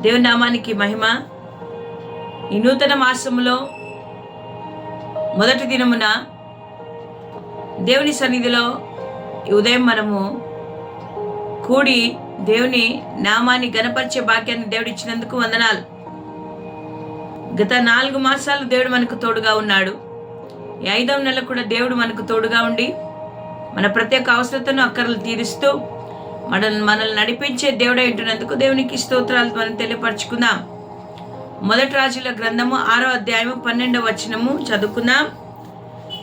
దేవుని నామానికి మహిమ. ఈ నూతన మాసములో మొదటి దినమున దేవుని సన్నిధిలో ఈ ఉదయం మనము కూడి దేవుని నామాన్ని గణపరిచే భాగ్యాన్ని దేవుడు ఇచ్చినందుకు వందనాలు. గత నాలుగు మాసాలు దేవుడు మనకు తోడుగా ఉన్నాడు. ఈ ఐదవ నెల కూడా దేవుడు మనకు తోడుగా ఉండి మన ప్రత్యేక అవసరతను అక్కర్లు తీరుస్తూ మనల్ని మనల్ని నడిపించే దేవుడై ఉంటున్నందుకు దేవునికి స్తోత్రాలు మనం తెలియపరచుకుందాం. మొదటి రాజుల గ్రంథము ఆరో అధ్యాయము పన్నెండవ వచనము చదువుకుందాం.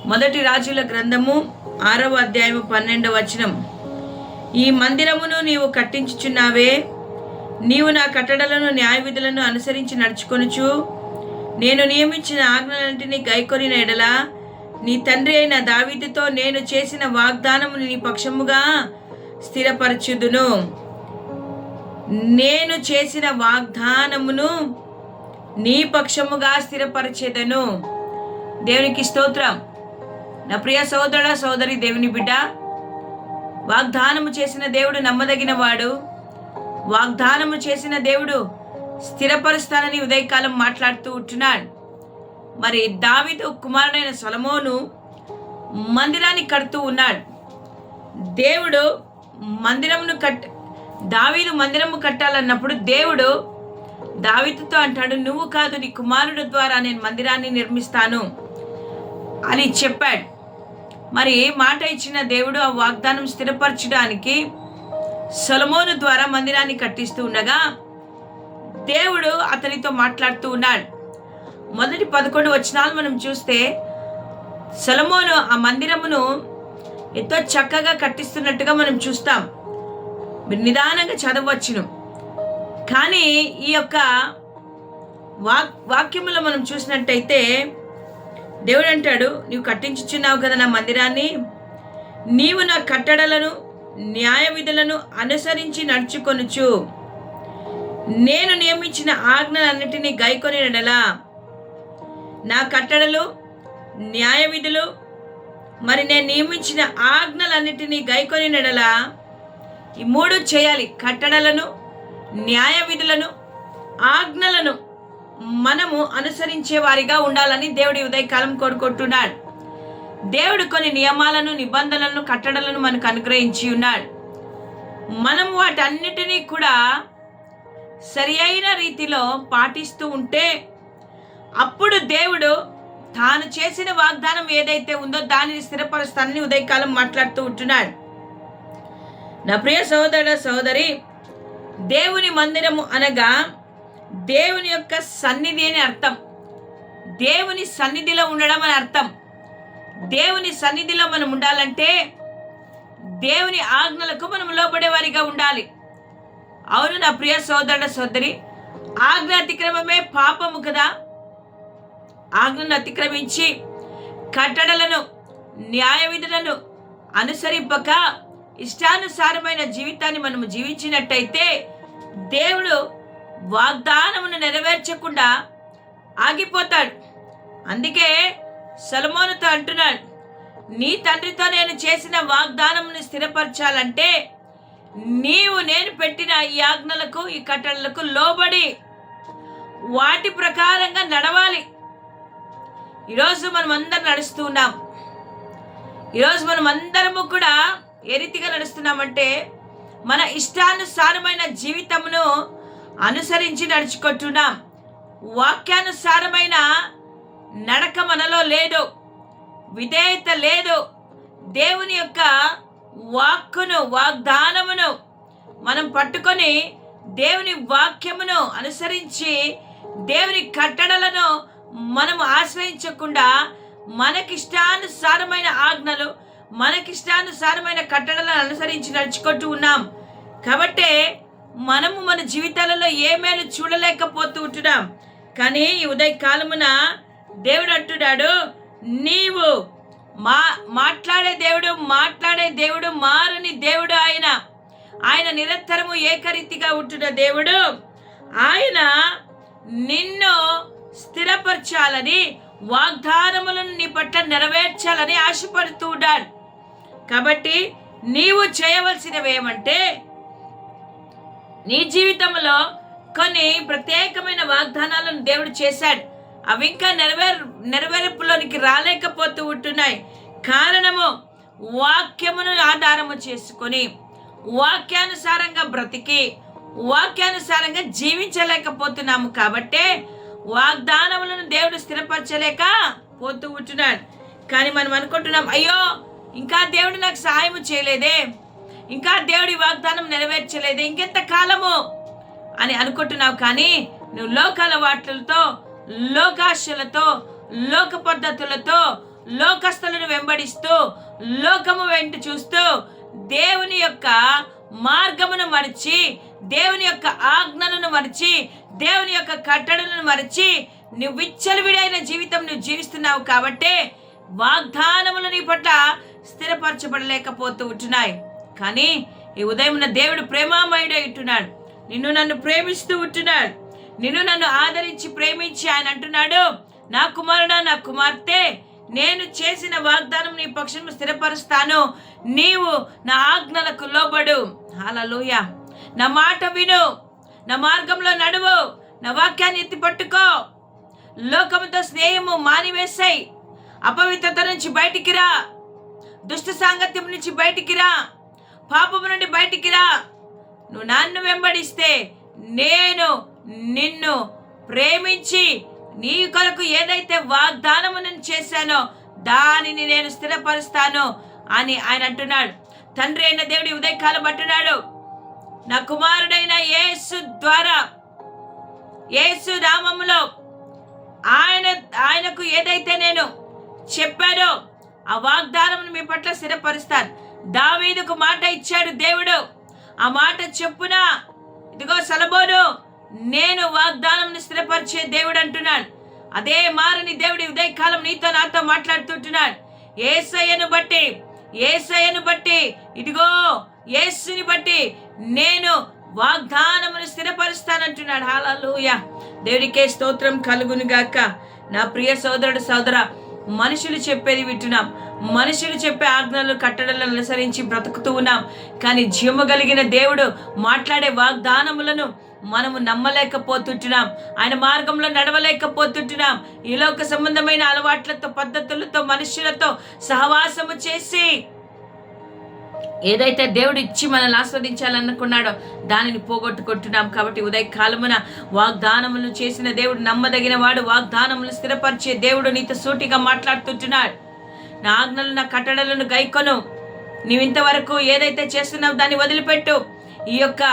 మొదటి రాజుల గ్రంథము ఆరవ అధ్యాయము పన్నెండవ వచనం. ఈ మందిరమును నీవు కట్టించుచున్నావే. నీవు నా కట్టడలను న్యాయ విధులను అనుసరించి నడుచుకొనుచు. నేను నియమించిన ఆజ్ఞలన్నింటినీ గైకొని ఎడల నీ తండ్రి అయిన దావీదుతో నేను చేసిన వాగ్దానము నీ పక్షముగా స్థిరపరచుదును. నేను చేసిన వాగ్దానమును నీ పక్షముగా స్థిరపరచేదను. దేవునికి స్తోత్రం. నా ప్రియ సోదరుడ సోదరి దేవుని బిడ్డ వాగ్దానము చేసిన దేవుడు నమ్మదగిన వాడు వాగ్దానము చేసిన దేవుడు స్థిరపరుస్తానని ఉదయకాలం మాట్లాడుతూ ఉంటున్నాడు. మరి దావిదు కుమారుడైన సొలమోను మందిరాన్ని కడుతూ ఉన్నాడు. దేవుడు మందిరమును కట్ దావీదు మందిరము కట్టాలన్నప్పుడు దేవుడు దావితుతో అంటాడు నువ్వు కాదు నీ కుమారుడు ద్వారా నేను మందిరాన్ని నిర్మిస్తాను అని చెప్పాడు. మరి మాట ఇచ్చిన దేవుడు ఆ వాగ్దానం స్థిరపరచడానికి సొలమోను ద్వారా మందిరాన్ని కట్టిస్తూ ఉండగా దేవుడు అతనితో మాట్లాడుతూ ఉన్నాడు. మొదటి పదకొండు వచనాలు మనం చూస్తే సొలమోను ఆ మందిరమును ఎంతో చక్కగా కట్టిస్తున్నట్టుగా మనం చూస్తాం. మీరు నిదానంగా చదవచ్చును. కానీ ఈ యొక్క వాక్ వాక్యములో మనం చూసినట్టయితే దేవుడు అంటాడు నీవు కట్టించుచున్నావు కదా నా మందిరాన్ని. నీవు నా కట్టడలను న్యాయ విధులను అనుసరించి నడుచుకొనుచు. నేను నియమించిన ఆజ్ఞలన్నిటినీ గైకొని నెడలా. నా కట్టడలు న్యాయ విధులు మరి నేను నియమించిన ఆజ్ఞలన్నిటినీ గైకొని నెడలా ఈ మూడు చేయాలి. కట్టడలను న్యాయ విధులను ఆజ్ఞలను మనము అనుసరించే వారిగా ఉండాలని దేవుడి ఉదయకాలం కోరుకుంటున్నాడు. దేవుడు కొన్ని నియమాలను నిబంధనలను కట్టడలను మనకు అనుగ్రహించి ఉన్నాడు. మనం వాటన్నిటినీ కూడా సరి అయిన రీతిలో పాటిస్తూ ఉంటే అప్పుడు దేవుడు తాను చేసిన వాగ్దానం ఏదైతే ఉందో దానిని స్థిరపరుస్తానని ఉదయకాలం మాట్లాడుతూ ఉంటున్నాడు. నా ప్రియ సహోదర సహోదరి దేవుని మందిరము అనగా దేవుని యొక్క సన్నిధి అని అర్థం. దేవుని సన్నిధిలో ఉండడం అని అర్థం. దేవుని సన్నిధిలో మనం ఉండాలంటే దేవుని ఆజ్ఞలకు మనం లోబడేవారిగా ఉండాలి. అవును నా ప్రియ సోదరుడ సోదరి ఆజ్ఞాతిక్రమమే పాపము కదా? ఆజ్ఞను అతిక్రమించి కట్టడలను న్యాయ విధులను అనుసరింపక ఇష్టానుసారమైన జీవితాన్ని మనము జీవించినట్టయితే దేవుడు వాగ్దానమును నెరవేర్చకుండా ఆగిపోతాడు. అందుకే సలమోనుతో అంటున్నాడు నీ తండ్రితో నేను చేసిన వాగ్దానమును స్థిరపరచాలంటే నీవు నేను పెట్టిన ఈ ఆజ్ఞలకు ఈ కట్టడలకు లోబడి వాటి ప్రకారంగా నడవాలి. ఈరోజు మనం అందరం నడుస్తూ ఉన్నాం. ఈరోజు మనం అందరము కూడా ఏ రీతిగా నడుస్తున్నామంటే మన ఇష్టానుసారమైన జీవితమును అనుసరించి నడుచుకుంటున్నాం. వాక్యానుసారమైన నడక మనలో లేదు. విధేయత లేదు. దేవుని యొక్క వాక్కును వాగ్దానమును మనం పట్టుకొని దేవుని వాక్యమును అనుసరించి దేవుని కట్టడలను మనం ఆశ్రయించకుండా మనకిష్టానుసారమైన ఆజ్ఞలు మనకిష్టానుసారమైన కట్టడలను అనుసరించి నడుచుకుంటూ ఉన్నాం. కాబట్టే మనము మన జీవితాలలో ఏమేమి చూడలేకపోతూ ఉంటున్నాం. కానీ ఈ ఉదయ కాలమున దేవుడు అంటున్నాడు నీవు మా మాట్లాడే దేవుడు మాట్లాడే దేవుడు మారని దేవుడు ఆయన. ఆయన నిరంతరము ఏకరీతిగా ఉంటున్న దేవుడు. ఆయన నిన్ను స్థిరపరచాలని వాగ్దానములను నీ పట్ల నెరవేర్చాలని ఆశపడుతూ ఉన్నాడు కాబట్టి నీవు చేయవలసినవి ఏమంటే నీ జీవితంలో కొన్ని ప్రత్యేకమైన వాగ్దానాలను దేవుడు చేశాడు. అవి ఇంకా నెరవేర్ నెరవేర్పులోనికి రాలేకపోతూ ఉంటున్నాయి. కారణము వాక్యమును ఆధారము చేసుకొని వాక్యానుసారంగా బ్రతికి వాక్యానుసారంగా జీవించలేకపోతున్నాము కాబట్టే వాగ్దానములను దేవుడు స్థిరపరచలేక పోతూ ఉంటున్నాడు. కానీ మనం అనుకుంటున్నాం అయ్యో ఇంకా దేవుడు నాకు సహాయం చేయలేదే. ఇంకా దేవుడి వాగ్దానం నెరవేర్చలేదే. ఇంకెంత కాలము? అని అనుకుంటున్నావు కానీ నువ్వు లోకాల వాట్లతో లోకాశలతో లోక పద్ధతులతో లోకస్తులను వెంబడిస్తూ లోకము వెంట చూస్తూ దేవుని యొక్క మార్గమును మరిచి దేవుని యొక్క ఆజ్ఞలను మరిచి దేవుని యొక్క కట్టడలను మరిచి నువ్వు విచ్చలవిడైన జీవితం నువ్వు జీవిస్తున్నావు కాబట్టే వాగ్దానములు నీ పట్ల స్థిరపరచబడలేకపోతూ ఉంటున్నాయి. కానీ ఈ ఉదయం దేవుడు ప్రేమామయుడై ఉంటున్నాడు. నిన్ను నన్ను ప్రేమిస్తూ ఉంటున్నాడు. నిన్ను నన్ను ఆదరించి ప్రేమించి ఆయన అంటున్నాడు నా కుమారుడా నా కుమార్తె నేను చేసిన వాగ్దానం నీ పక్షము స్థిరపరుస్తాను. నీవు నా ఆజ్ఞలకు లోబడు. హల్లెలూయ. నా మాట విను. నా మార్గంలో నడువు. నా వాక్యాన్ని ఎత్తి పట్టుకో లోకముతో స్నేహము మానివేసాయి అపవిత్రత నుంచి బయటికి రా. దుష్ట సాంగత్యం నుంచి బయటికి రా. పాపము నుండి బయటికి రా. నువ్వు నన్ను వెంబడిస్తే నేను నిన్ను ప్రేమించి నీ కొరకు ఏదైతే వాగ్దానము నేను చేశానో దానిని నేను స్థిరపరుస్తాను అని ఆయన అంటున్నాడు. తండ్రి అయిన దేవుడి ఉదయకాలం అంటున్నాడు నా కుమారుడైన యేసు ద్వారా యేసు నామములో ఆయన ఆయనకు ఏదైతే నేను చెప్పానో ఆ వాగ్దానం మీ పట్ల స్థిరపరుస్తాను. దావీదుకు మాట ఇచ్చాడు దేవుడు. ఆ మాట చెప్పున ఇదిగో సలబోను నేను వాగ్దానం స్థిరపరిచే దేవుడు అంటున్నాడు. అదే మారని దేవుడి ఉదయకాలం నీతో నాతో మాట్లాడుతుంటున్నాడు. ఏసయ్యను బట్టి ఏసయ్యను బట్టి ఇదిగో ఏసుని బట్టి నేను వాగ్దానమును స్థిరపరుస్తానంటున్నాడు. హాలూయ దేవుడికే స్తోత్రం కలుగును గాక నా ప్రియ సోదరుడు సోదర మనుషులు చెప్పేది వింటున్నాం. మనుషులు చెప్పే ఆజ్ఞలు కట్టడలను అనుసరించి బ్రతుకుతూ ఉన్నాం. కానీ జీవము కలిగిన దేవుడు మాట్లాడే వాగ్దానములను మనము నమ్మలేకపోతుంటున్నాం. ఆయన మార్గంలో నడవలేకపోతుంటున్నాం. ఈ లోక సంబంధమైన అలవాట్లతో పద్ధతులతో మనుషులతో సహవాసము చేసి ఏదైతే దేవుడు ఇచ్చి మనల్ని ఆస్వాదించాలనుకున్నాడో దానిని పోగొట్టుకుంటున్నాం. కాబట్టి ఉదయ కాలమున వాగ్దానములు చేసిన దేవుడు నమ్మదగిన వాడు. వాగ్దానములు స్థిరపరిచే దేవుడు నీతో సూటిగా మాట్లాడుతుంటున్నాడు. నా ఆజ్ఞలను నా కట్టడలను గైకొను. నీవు ఇంతవరకు ఏదైతే చేస్తున్నావు దాన్ని వదిలిపెట్టు. ఈ యొక్క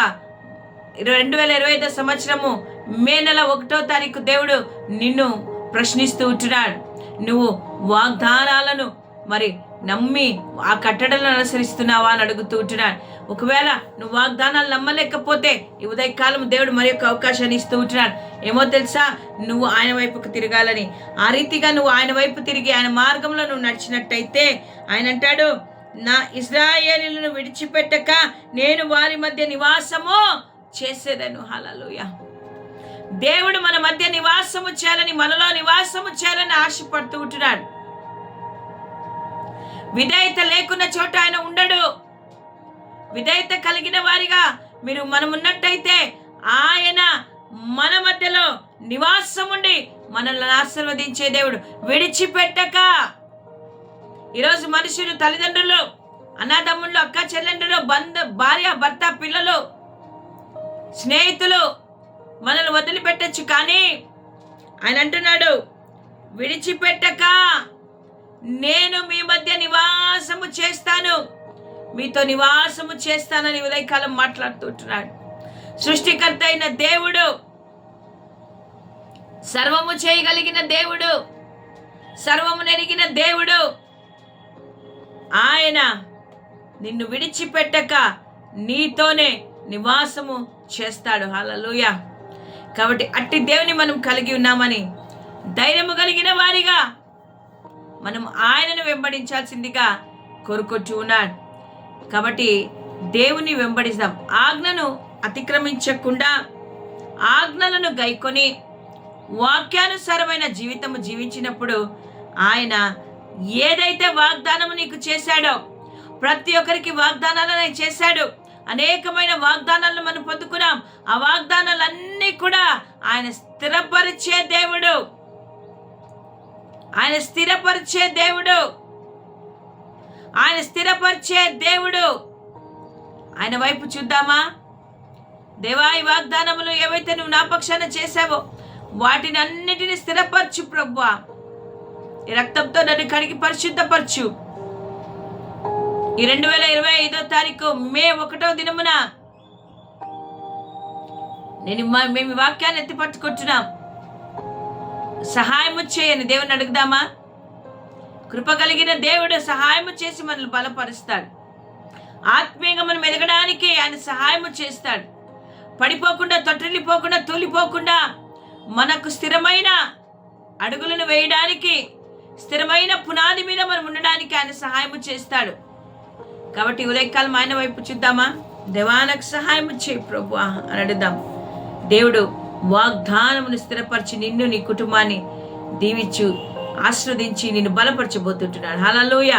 రెండు వేల ఇరవై ఐదో సంవత్సరము మే నెల ఒకటో తారీఖు దేవుడు నిన్ను ప్రశ్నిస్తూ ఉంటున్నాడు. నువ్వు వాగ్దానాలను మరి నమ్మి ఆ కట్టడలను అనుసరిస్తున్నావా అని అడుగుతూ ఉంటున్నాడు. ఒకవేళ నువ్వు వాగ్దానాలు నమ్మలేకపోతే ఈ ఉదయకాలం దేవుడు మరి యొక్క అవకాశాన్ని ఇస్తూ ఉంటున్నాడు. ఏమో తెలుసా? నువ్వు ఆయన వైపుకు తిరగాలని. ఆ రీతిగా నువ్వు ఆయన వైపు తిరిగి ఆయన మార్గంలో నువ్వు నడిచినట్టయితే ఆయన అంటాడు నా ఇజ్రాయేలీలను విడిచిపెట్టక నేను వారి మధ్య నివాసము చేసేదను. హలలుయ దేవుడు మన మధ్య నివాసము చేయాలని మనలో నివాసము చేయాలని ఆశపడుతూ ఉంటున్నాడు. విధేయత లేకున్న చోట ఆయన ఉండడు. విధేయత కలిగిన వారిగా మీరు మనం ఉన్నట్టయితే ఆయన మన మధ్యలో నివాసం ఉండి మనల్ని ఆశీర్వదించే దేవుడు విడిచిపెట్టక. ఈరోజు మనుషులు తల్లిదండ్రులు అన్నదమ్ముళ్ళు అక్క చెల్లెండ్రులు బంధు భార్య భర్త పిల్లలు స్నేహితులు మనల్ని వదిలిపెట్టచ్చు కానీ ఆయన అంటున్నాడు విడిచిపెట్టక. నేను మీ మధ్య నివాసము చేస్తాను. మీతో నివాసము చేస్తానని ఉదయకాలం మాట్లాడుతుంటున్నాడు. సృష్టికర్త అయిన దేవుడు సర్వము చేయగలిగిన దేవుడు సర్వము నెరిగిన దేవుడు ఆయన నిన్ను విడిచిపెట్టక నీతోనే నివాసము చేస్తాడు. హలలుయ కాబట్టి అట్టి దేవుని మనం కలిగి ఉన్నామని ధైర్యము కలిగిన వారిగా మనం ఆయనను వెంబడించాల్సిందిగా కోరుకొచ్చు ఉన్నాడు. కాబట్టి దేవుని వెంబడిస్తాం. ఆజ్ఞను అతిక్రమించకుండా ఆజ్ఞలను గైకొని వాక్యానుసారమైన జీవితము జీవించినప్పుడు ఆయన ఏదైతే వాగ్దానము నీకు చేశాడో ప్రతి ఒక్కరికి వాగ్దానాలను చేశాడు. అనేకమైన వాగ్దానాలను మనం పొందుకున్నాం. ఆ వాగ్దానాలన్నీ కూడా ఆయన స్థిరపరిచే దేవుడు. ఆయన స్థిరపరిచే దేవుడు. ఆయన స్థిరపరిచే దేవుడు. ఆయన వైపు చూద్దామా? దేవా ఈ వాగ్దానములు ఏవైతే నువ్వు నా పక్షాన చేశావో వాటిని అన్నిటిని స్థిరపరచు ప్రభు ఈ రక్తంతో నన్ను కడిగి పరిశుద్ధపరచు. ఈ రెండు వేల ఇరవై ఐదో తారీఖు మే ఒకటో దినమున నేను మేము వాక్యాన్ని ఎత్తి పట్టుకుంటున్నాం సహాయము చేయని దేవుని అడుగుదామా? కృప కలిగిన దేవుడు సహాయము చేసి మనల్ని బలపరుస్తాడు. ఆత్మీయంగా మనం ఎదగడానికి ఆయన సహాయము చేస్తాడు. పడిపోకుండా తొట్టిల్లిపోకుండా తూలిపోకుండా మనకు స్థిరమైన అడుగులను వేయడానికి స్థిరమైన పునాది మీద మనం ఉండడానికి ఆయన సహాయము చేస్తాడు. కాబట్టి ఉదయకాలం ఆయన వైపు చూద్దామా? దేవానకు సహాయం చేయి ప్రభు అని అడుగుదాం. దేవుడు వాగ్దానమును స్థిరపరిచి నిన్ను నీ కుటుంబాన్ని దీవించు ఆశ్రవదించి నిన్ను బలపరచబోతుంటున్నాడు. హలలోయ